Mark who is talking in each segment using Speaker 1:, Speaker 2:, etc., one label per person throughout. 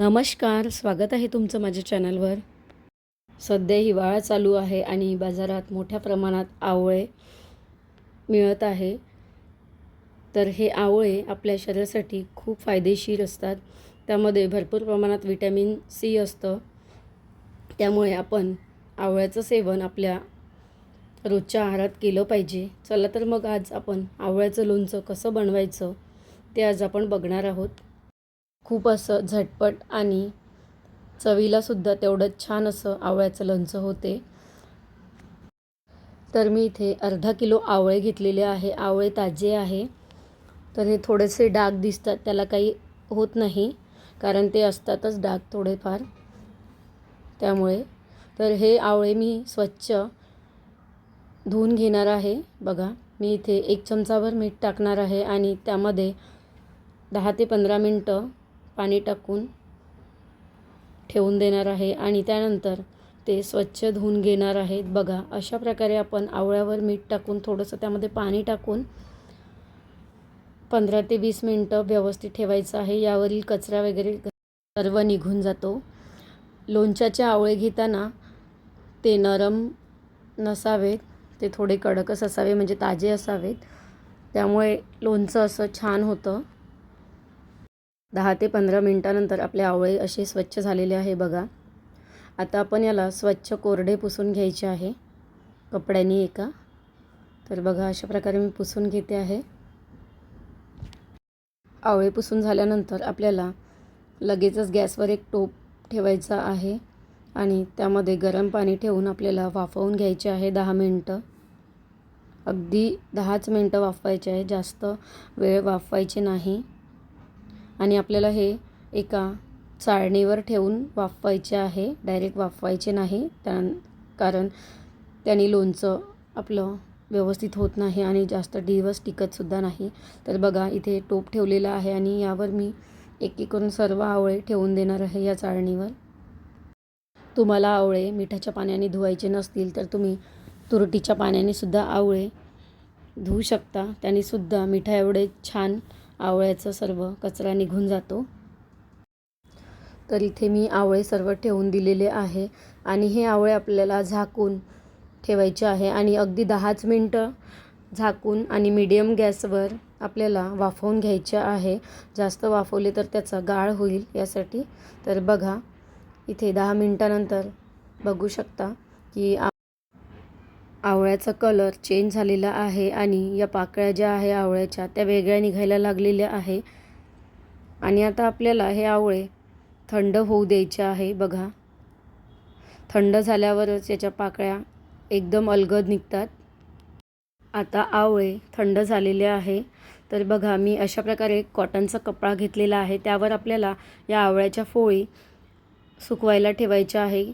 Speaker 1: नमस्कार स्वागत आहे तुमचं माझ्या चॅनलवर. सध्या हिवाळा चालू आहे आणि बाजारात मोठ्या प्रमाणात आवळे मिळत आहे. तर हे आवळे आपल्या शरीरासाठी खूप फायदेशीर असतात. त्यामध्ये भरपूर प्रमाणात विटॅमिन सी असतं. त्यामुळे आपण आवळ्याचं सेवन आपल्या रोजच्या आहारात केलं पाहिजे. चला तर मग आज आपण आवळ्याचं लोणचं कसं बनवायचं ते आज आपण बघणार आहोत. खूप असं झटपट आणि चवीलासुद्धा तेवढंच छान असं आवळ्याचं लोणचं होते. तर मी इथे अर्धा किलो आवळे घेतलेले आहे. आवळे ताजे आहे. तर हे थोडेसे डाग दिसतात. त्याला काही होत नाही कारण ते असतातच डाग थोडेफार. त्यामुळे तर हे आवळे मी स्वच्छ धुवून घेणार आहे. बघा मी इथे एक चमचाभर मीठ टाकणार आहे आणि त्यामध्ये दहा ते पंधरा मिनटं पाणी टाकून ठेवून देणार आहे आणि त्यानंतर ते स्वच्छ धुवून घेणार आहेत. बघा अशा प्रकारे आपण आवळ्यावर मीठ टाकून थोडंसं त्यामध्ये पाणी टाकून पंधरा ते वीस मिनटं व्यवस्थित ठेवायचं आहे. यावरील कचरा वगैरे सर्व निघून जातो. लोणच्याचे आवळे घेताना ते नरम नसावेत. ते थोडे कडकच असावे म्हणजे ताजे असावेत. त्यामुळे लोणचं असं छान होतं. दहा ते पंधरा मिनटानंतर आपले आवळे असे स्वच्छ झालेले आहे बघा. आता आपण याला स्वच्छ कोरडे पुसून घ्यायचे आहे. कपड्याने एका. तर बघा अशा प्रकारे मी पुसून घेते आहे. आवळे पुसून झाल्यानंतर आपल्याला लगेचच गॅसवर एक टोप ठेवायचा आहे आणि त्यामध्ये गरम पाणी ठेवून आपल्याला वाफवून घ्यायचे आहे दहा मिनटं. अगदी दहाच मिनटं वाफवायचे आहे. जास्त वेळ वाफवायचे नाही. आणि आपल्याला हे एका चाळणीवर ठेवून वाफवायचे आहे. डायरेक्ट वाफवायचे नाही. त्या कारण त्याने लोणचं आपलं व्यवस्थित होत नाही आणि जास्त दिवस टिकतसुद्धा नाही. तर बघा इथे टोप ठेवलेला आहे आणि यावर मी एक एक करून सर्व आवळे ठेवून देणार आहे या चाळणीवर. तुम्हाला आवळे मिठाच्या पाण्याने धुवायचे नसतील तर तुम्ही तुरटीच्या पाण्याने सुद्धा आवळे धुवू शकता. त्याने सुद्धा मिठा एवढे छान आवळ्याचा सर्व कचरा निघून जातो. तर इथे मी आवळे सर्व ठेवून दिलेले आहे आणि हे आवळे आपल्याला झाकून ठेवायचे आहे आणि अगदी दहाच मिनटं झाकून आणि मीडियम गॅसवर आपल्याला वाफवून घ्यायचे आहे. जास्त वाफवले तर त्याचा गाळ होईल यासाठी. तर बघा इथे दहा मिनटानंतर बघू शकता की आवळ्याचा कलर चेंज झालेला आहे आणि या पाकळ्या ज्या आहे आवळ्याच्या त्या वेगळ्या निघायला लागलेल्या आहे. आणि आता आपल्याला हे आवळे थंड होऊ द्यायचे आहे बघा. थंड झाल्यावरच याच्या पाकळ्या एकदम अलगद निघतात. आता आवळे थंड झालेले आहे. तर बघा मी अशा प्रकारे कॉटनचा कपडा घेतलेला आहे. त्यावर आपल्याला या आवळ्याच्या फोळी सुकवायला ठेवायच्या आहे.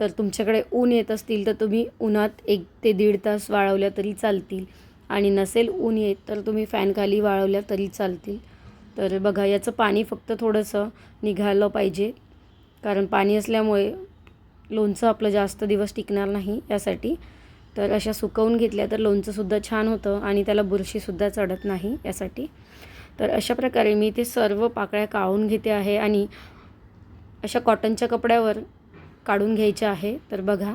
Speaker 1: तर तुमच्याकडे ऊन येत असतील तर तुम्ही उन्हात एक ते दीड तास वाळवल्या तरी चालतील. आणि नसेल ऊन येत तर तुम्ही फॅनखाली वाळवल्या तरी चालतील. तर बघा याचं पाणी फक्त थोडंसं निघालं पाहिजे. कारण पाणी असल्यामुळे लोणचं आपलं जास्त दिवस टिकणार नाही यासाठी. तर अशा सुकवून घेतल्या तर लोणचंसुद्धा छान होतं आणि त्याला बुरशीसुद्धा चढत नाही यासाठी. तर अशा प्रकारे मी ते सर्व पाकळ्या काढून घेते आहे आणि अशा कॉटनच्या कपड्यावर काढून घ्यायच्या आहे. तर बघा.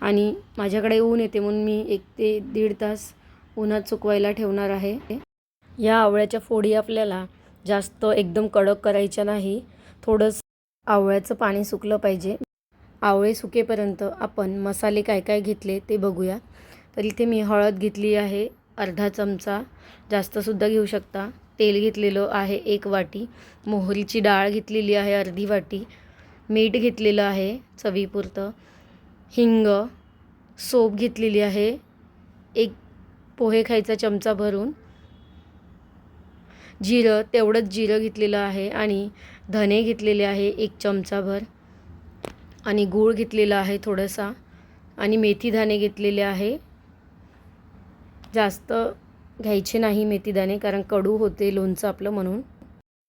Speaker 1: आणि माझ्याकडे ऊन येते म्हणून मी एक ते दीड तास उन्हात सुकवायला ठेवणार आहे. या आवळ्याच्या फोडी आपल्याला जास्त एकदम कडक करायच्या नाही. थोडंसं आवळ्याचं पाणी सुकलं पाहिजे. आवळे सुकेपर्यंत आपण मसाले काय काय घेतले ते बघूया. तर इथे मी हळद घेतली आहे. अर्धा चमचा जास्तसुद्धा घेऊ शकता. तेल घेतलेलं आहे एक वाटी. मोहरीची डाळ घेतलेली आहे अर्धी वाटी. मीठ घेतलेलं आहे चवीपुरतं. हिंग सोप घेतलेली आहे. एक पोहे खायचा चमचा भरून. जिरं तेवढंच जिरं घेतलेलं आहे आणि धने घेतलेले आहे एक चमचाभर. आणि गूळ घेतलेला आहे थोडासा. आणि मेथी दाणे घेतलेले आहे. जास्त घ्यायचे नाही मेथी दाणे कारण कडू होते लोणचं आपलं म्हणून.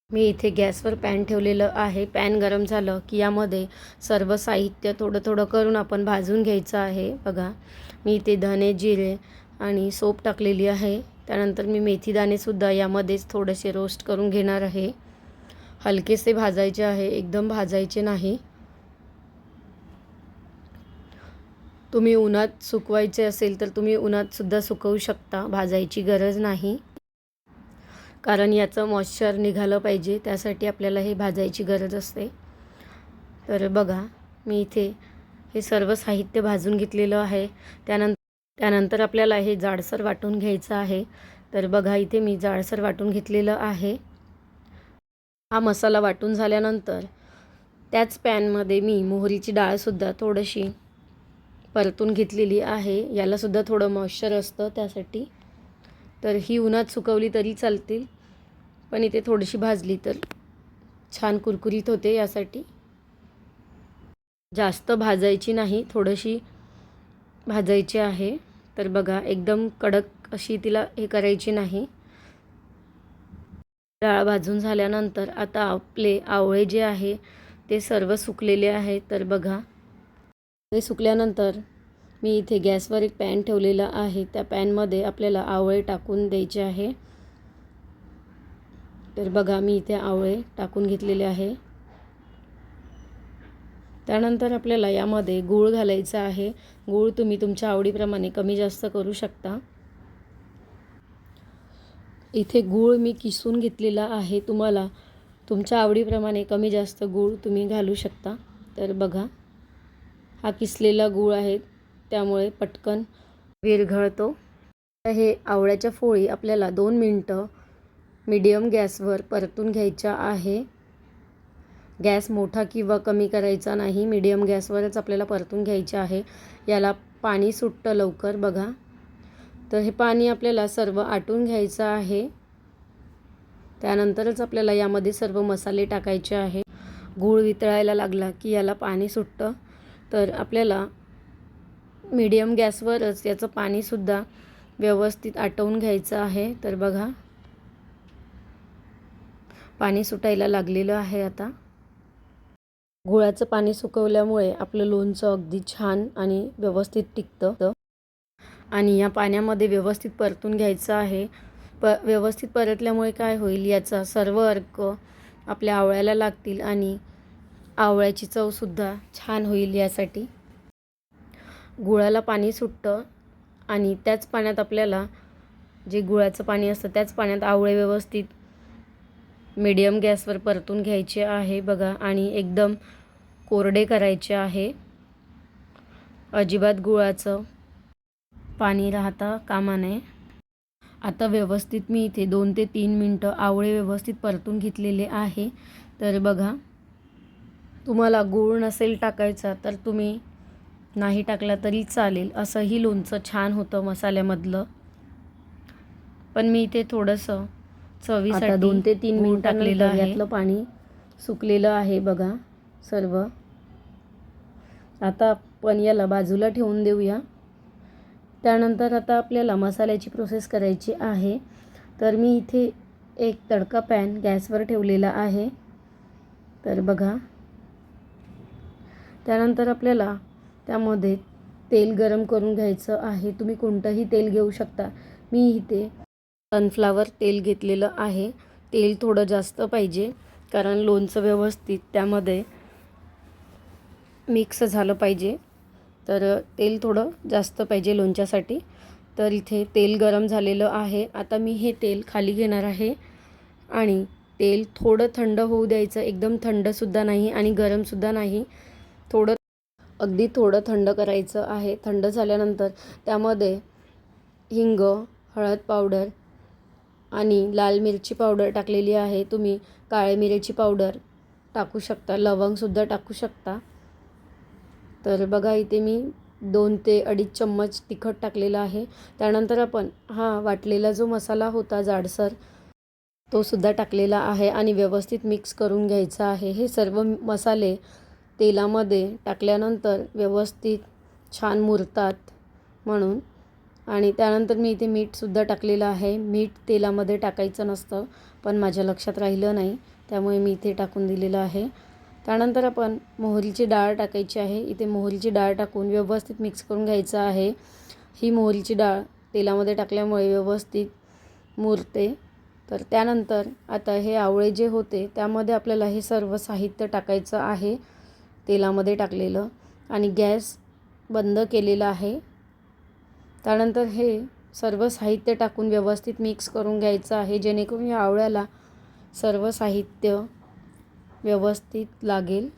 Speaker 1: मी इथे गॅसवर पॅन ठेवलेलं आहे. पॅन गरम झालं की यामध्ये सर्व साहित्य थोडं थोडं करून आपण भाजून घ्यायचं आहे. बघा मी इथे धने जिरे आणि सोप टाकलेली आहे. त्यानंतर मी मेथी दाणेसुद्धा यामध्येच थोडेसे रोस्ट करून घेणार आहे. हलकेसे भाजायचे आहे. एकदम भाजायचे नाही. तुम्ही उन्हात सुकवायचे असेल तर तुम्ही उन्हात सुद्धा सुकवू शकता. भाजायची गरज नाही. कारण याचं मॉइश्चर निघालं पाहिजे त्यासाठी आपल्याला हे भाजायची गरज असते. तर बघा मी इथे हे सर्व साहित्य भाजून घेतलेलं आहे. त्यानंतर त्यानंतर आपल्याला हे जाडसर वाटून घ्यायचं आहे. तर बघा इथे मी जाडसर वाटून घेतलेलं आहे. हा मसाला वाटून झाल्यानंतर त्याच पॅनमध्ये मी मोहरीची डाळसुद्धा थोडीशी परतून घेतलेली आहे. यालासुद्धा थोडं मॉइश्चर असतं त्यासाठी. तर ही उन्हात सुकवली तरी चालतील. पण इथे थोडीशी भाजली तर छान कुरकुरीत होते यासाठी. जास्त भाजायची नाही थोडीशी भाजायची आहे. तर बघा एकदम कडक अशी तिला हे करायची नाही. डाळ भाजून झाल्यानंतर आता आपले आवळे जे आहे ते सर्व सुकलेले आहे. तर बघा हे सुकल्यानंतर मी इथे गॅसवर एक पॅन ठेवलेला आहे. त्या पॅनमध्ये आपल्याला आवळे टाकून द्यायचे आहे. तर बघा मी इथे आवळे टाकून घेतलेले आहे. त्यानंतर आपल्याला यामध्ये गूळ घालायचा आहे. गूळ तुम्ही तुमच्या आवडीप्रमाणे कमी जास्त करू शकता. इथे गूळ मी किसून घेतलेला आहे. तुम्हाला तुमच्या आवडीप्रमाणे कमी जास्त गूळ तुम्ही घालू शकता. तर बघा हा किसलेला गूळ आहे. त्यामुळे पटकन विरघळतो हे आवळ्याच्या फोळी आपल्याला दोन मिनटं मीडियम गॅसवर परतून घ्यायच्या आहे. गॅस मोठा किंवा कमी करायचा नाही मीडियम गॅसवरच आपल्याला परतून घ्यायचे आहे. याला पाणी सुटतं लवकर बघा. तर हे पाणी आपल्याला सर्व आटून घ्यायचं आहे. त्यानंतरच आपल्याला यामध्ये सर्व मसाले टाकायचे आहे. गूळ वितळायला लागला की याला पाणी सुटतं. तर आपल्याला मीडियम गॅसवरच याचं पाणीसुद्धा व्यवस्थित आटवून घ्यायचं आहे. तर बघा. पाणी सुटायला लागलेलं आहे आता. गुळाचं पाणी सुकवल्यामुळे आपलं लोणचं अगदी छान आणि व्यवस्थित टिकतं. आणि या पाण्यामध्ये व्यवस्थित परतून घ्यायचं आहे. प व्यवस्थित परतल्यामुळे काय होईल याचा सर्व अर्क आपल्या आवळ्याला लागतील आणि आवळ्याची चवसुद्धा छान होईल यासाठी. गुळाला पाणी सुटतं आणि त्याच पाण्यात आपल्याला जे गुळाचं पाणी असतं त्याच पाण्यात आवळे व्यवस्थित मीडियम गॅसवर परतून घ्यायचे आहे बघा. आणि एकदम कोरडे करायचे आहे. अजिबात गुळाचं पाणी राहता कामा नये. आता व्यवस्थित मी इथे दोन ते तीन मिनटं आवळे व्यवस्थित परतून घेतलेले आहे. तर बघा तुम्हाला गूळ नसेल टाकायचा तर तुम्ही नाही टाकला तरी चालेल. असंही लोणचं छान होतं मसाल्यामधलं. पण मी इथे थोडंसं चवीसाठी दोन ते तीन मिनिट टाकलेलं आहे. यातलं पाणी सुकलेलं आहे बघा सर्व. आता आपण याला बाजूला ठेवून देऊया. त्यानंतर आता आपल्याला मसाल्याची प्रोसेस करायची आहे. तर मी इथे एक तडका पॅन गॅसवर ठेवलेला आहे. तर बघा. त्यानंतर आपल्याला त्यामध्ये तेल गरम करून घ्यायचं आहे. तुम्ही कोणतंही तेल घेऊ शकता. मी इथे सनफ्लावर तेल घेतलेलं आहे. तेल थोडं जास्त पाहिजे कारण लोणचं व्यवस्थित त्यामध्ये मिक्स झालं पाहिजे. तर तेल थोडं जास्त पाहिजे लोणच्यासाठी. तर इथे तेल गरम झालेलं आहे. आता मी हे तेल खाली घेणार आहे. आणि तेल थोडं थंड होऊ द्यायचं. एकदम थंडसुद्धा नाही आणि गरमसुद्धा नाही. थोडं अगदी थोडं थंड करायचं आहे. थंड झाल्यानंतर त्यामध्ये हिंग हळद पावडर आणि लाल मिरची पावडर टाकलेली आहे. तुम्ही काळे मिरीची पावडर टाकू शकता लवंगसुद्धा टाकू शकता. तर बघा इथे मी दोन ते अडीच चम्मच तिखट टाकलेला आहे. त्यानंतर आपण हा वाटलेला जो मसाला होता जाडसर तो सुद्धा टाकलेला आहे आणि व्यवस्थित मिक्स करून घ्यायचा आहे. हे सर्व मसाले तेलामध्ये टाकल्यानंतर व्यवस्थित छान मुरतात म्हणून. आणि त्यानंतर मी इथे मीठसुद्धा टाकलेलं आहे. मीठ तेलामध्ये टाकायचं नसतं पण माझ्या लक्षात राहिलं नाही त्यामुळे मी इथे टाकून दिलेलं आहे. त्यानंतर आपण मोहरीची डाळ टाकायची आहे. इथे मोहरीची डाळ टाकून व्यवस्थित मिक्स करून घ्यायचं आहे. ही मोहरीची डाळ तेलामध्ये टाकल्यामुळे व्यवस्थित मुरते. तर त्यानंतर आता हे आवळे जे होते त्यामध्ये आपल्याला हे सर्व साहित्य टाकायचं आहे. तेलामध्ये टाकलेलं आणि गॅस बंद केलेला आहे. त्यानंतर हे सर्व साहित्य टाकून व्यवस्थित मिक्स करून घ्यायचं आहे जेणेकरून या आवळ्याला सर्व साहित्य व्यवस्थित लागेल.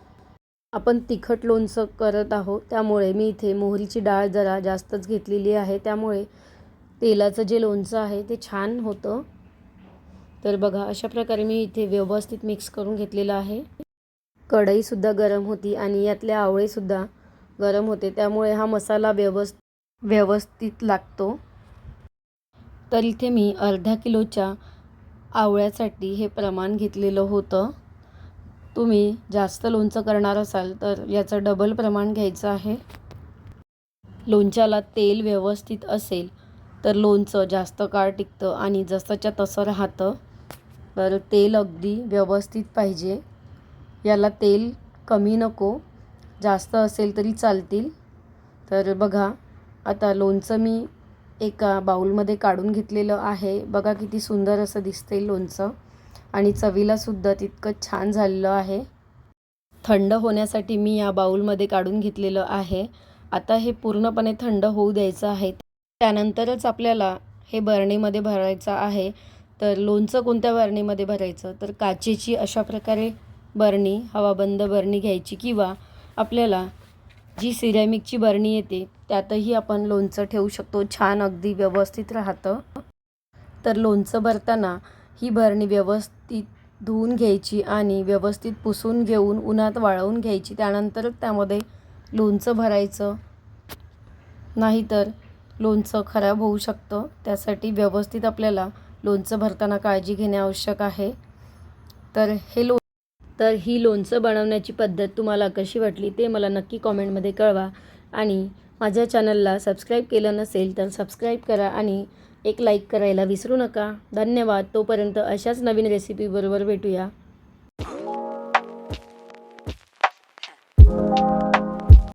Speaker 1: आपण तिखट लोणचं करत आहोत त्यामुळे मी इथे मोहरीची डाळ जरा जास्तच घेतलेली आहे. त्यामुळे तेलाचं जे लोणचं आहे ते छान होतं. तर बघा अशा प्रकारे मी इथे व्यवस्थित मिक्स करून घेतलेलं आहे. कढईसुद्धा गरम होती आणि यातले आवळेसुद्धा गरम होते. त्यामुळे हा मसाला व्यवस् व्यवस्थित लागतो. तर इथे मी अर्धा किलोच्या आवळ्यासाठी हे प्रमाण घेतलेलं होतं. तुम्ही जास्त लोणचं करणार असाल तर याचं डबल प्रमाण घ्यायचं आहे. लोणच्याला तेल व्यवस्थित असेल तर लोणचं जास्त काळ टिकतं आणि जसंच्या तसं राहतं. तर तेल अगदी व्यवस्थित पाहिजे. याला तेल कमी नको. जास्त असेल तरी चालतील. तर बघा आता लोणचं मी एका बाऊलमध्ये काढून घेतलेलं आहे. बघा किती सुंदर असं दिसते लोणचं. आणि चवीलासुद्धा तितकं छान झालेलं आहे. थंड होण्यासाठी मी या बाऊलमध्ये काढून घेतलेलं आहे. आता हे पूर्णपणे थंड होऊ द्यायचं आहे. त्यानंतरच आपल्याला हे बरणीमध्ये भरायचं आहे. तर लोणचं कोणत्या बरणीमध्ये भरायचं? तर काचेची अशा प्रकारे बरणी हवाबंद बरणी घ्यायची किंवा आपल्याला जी सिरॅमिकची बरणी येते त्यातही आपण लोणचं ठेवू शकतो. छान अगदी व्यवस्थित राहतं. तर लोणचं भरताना ही बरणी व्यवस्थित धुवून घ्यायची आणि व्यवस्थित पुसून घेऊन उन्हात वाळवून घ्यायची. त्यानंतरच त्यामध्ये लोणचं भरायचं. नाहीतर लोणचं खराब होऊ शकतं. त्यासाठी व्यवस्थित आपल्याला लोणचं भरताना काळजी घेणे आवश्यक आहे. तर हे लो तर ही लोणचं बनवण्याची पद्धत तुम्हाला कशी वाटली ते मला नक्की कॉमेंटमध्ये कळवा. आणि माझ्या चॅनलला सबस्क्राईब केलं नसेल तर सबस्क्राईब करा आणि एक लाईक करायला विसरू नका. धन्यवाद. तोपर्यंत अशाच नवीन रेसिपीबरोबर भेटूया.